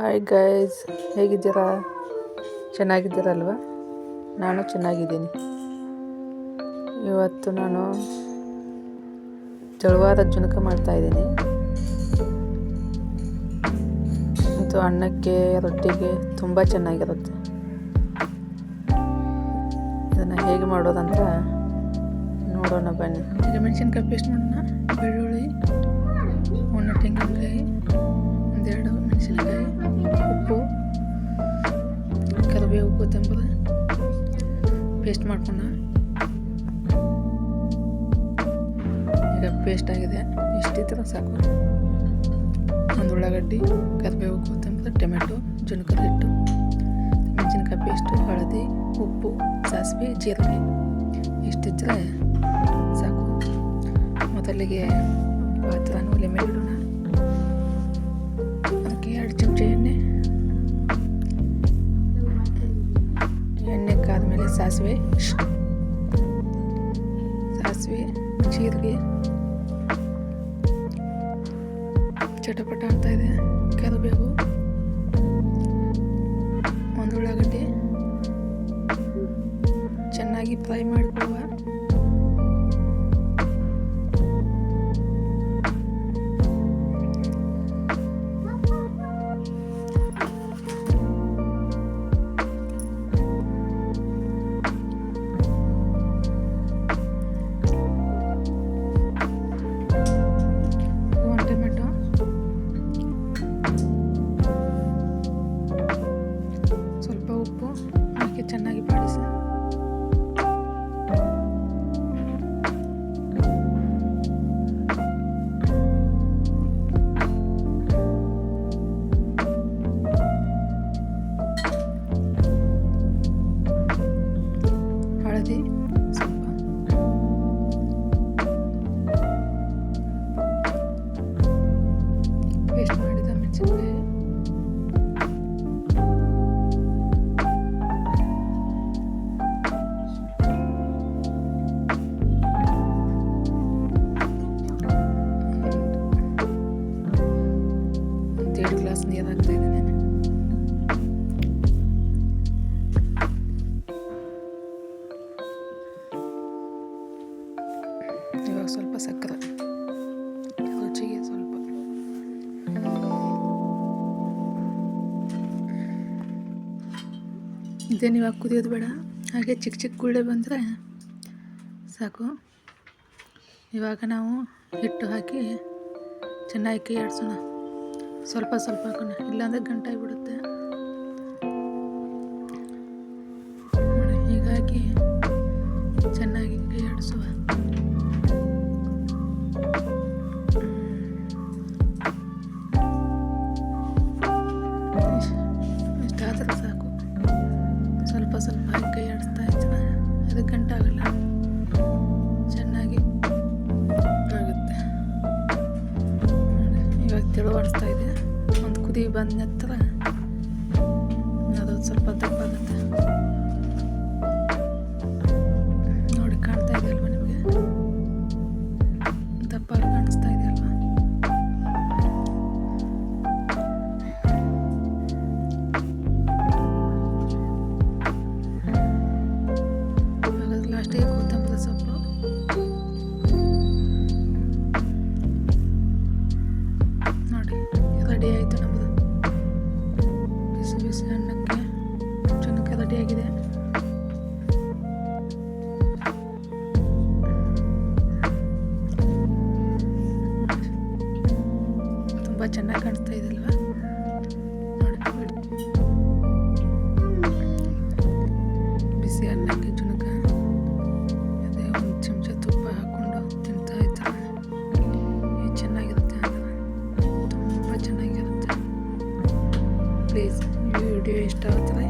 Hi guys ಹೇಗಿದ್ದೀರಾ? ಚೆನ್ನಾಗಿದ್ದೀರಲ್ವ? ನಾನು ಚೆನ್ನಾಗಿದ್ದೀನಿ. ಇವತ್ತು ನಾನು ಜಳವಾದ ಜುನಕ ಮಾಡ್ತಾಯಿದ್ದೀನಿ ಇದು ಅನ್ನಕ್ಕೆ, ರೊಟ್ಟಿಗೆ ತುಂಬ ಚೆನ್ನಾಗಿರುತ್ತೆ. ಇದನ್ನು ಹೇಗೆ ಮಾಡೋದಂತ ನೋಡೋಣ ಬನ್ನಿ. ಮೆಣಸಿನ್ಕಾಯಿ ಪೇಸ್ಟ್ ಮಾಡೋಣ, ಬೆಳ್ಳುಳ್ಳಿ. ಒಂದೆರಡು ಮೆಣಸಿನಕಾಯಿ, ಉಪ್ಪು, ಕರಿಬೇವು, ಕೊತ್ತಂಬರಿ ಪೇಸ್ಟ್ ಮಾಡ್ಕೊಂಡ. ಈಗ ಪೇಸ್ಟ್ ಆಗಿದೆ. ಇಷ್ಟಿದ್ರೆ ಸಾಕು? ಒಂದು ಉಳ್ಳಾಗಡ್ಡಿ, ಕರಿಬೇವು, ಕೊತ್ತಂಬರಿ, ಟೊಮೆಟೊ ಜುನಕದ ಹಿಟ್ಟು, ಮೆಣಸಿನ್ಕಾಯಿ ಪೇಸ್ಟು ಹಳದಿ, ಉಪ್ಪು, ಸಾಸಿವೆ, ಜೀರಿಗೆ. ಇಷ್ಟಿದ್ರೆ ಸಾಕು. ಮೊದಲಿಗೆ ಪಾತ್ರನ ಒಲೆ ಮೇಲೆ ಇಡೋಣ. ಸಾಸಿವೆ ಸಾಸಿವೆ ಜೀರಿಗೆ. ಚಟಪಟ ಅಂತ ಇದೆ. ಕರಿಬೇವು ಒಂದು ಉಳ್ಳಾಗಡ್ಡಿ. ಚೆನ್ನಾಗಿ ಫ್ರೈ ಮಾಡಿಕೊಳ್ಳುವ. ಸ್ವಲ್ಪ ಉಪ್ಪು ಹಾಕಿ ಚೆನ್ನಾಗಿ ಬಾಡಿಸಿ ಹಳದಿ ಇದೇನು ಇವಾಗ ಕುದಿಯೋದು ಬೇಡ. ಹಾಗೆ ಚಿಕ್ಕ ಚಿಕ್ಕ ಗುಳ್ಳೆ ಬಂದರೆ ಸಾಕು. ಇವಾಗ ನಾವು ಹಿಟ್ಟು ಹಾಕಿ ಚೆನ್ನಾಗಿ ಕೈ ಆಡ್ಸೋಣ ಸ್ವಲ್ಪ ಸ್ವಲ್ಪ ಹಾಕೋಣ. ಇಲ್ಲಾಂದರೆ ಗಂಟಾಗಿಬಿಡುತ್ತೆ ಸ್ವಲ್ಪ ಸ್ವಲ್ಪ ಕೈ ಆಡಿಸ್ತಾ ಇರ್ತೀನಿ ಅದು ಗಂಟಾಗಲ್ಲ ಚೆನ್ನಾಗಿ ಆಗುತ್ತೆ. ಇವಾಗ ಇವಾಗ ತೆಳುವಾಡಿಸ್ತಾ ಇದೆ ಒಂದು ಕುದಿ ಬಂದ ನಂತರ ಅದು ಸ್ವಲ್ಪ ದಪ್ಪ ಆಗುತ್ತೆ. ಚೆನ್ನಾಗಿದೆ. ತುಂಬ ಚೆನ್ನಾಗಿ ಕಾಣಿಸ್ತಾ ಇದೆಲ್ವಾ? ಬಿಸಿ ಅನ್ನಕ್ಕೆ ಜುಣಕ ಅದೇ ಒಂದು ಚಮಚ ತುಪ್ಪ ಹಾಕ್ಕೊಂಡು ತಿಂತಾ ಇದ್ದಾರೆ ಚೆನ್ನಾಗಿರುತ್ತೆ ತುಂಬ ಚೆನ್ನಾಗಿರುತ್ತೆ. ಪ್ಲೀಸ್ ವಿಡಿಯೋ ಇಷ್ಟ ಆಗುತ್ತದೆ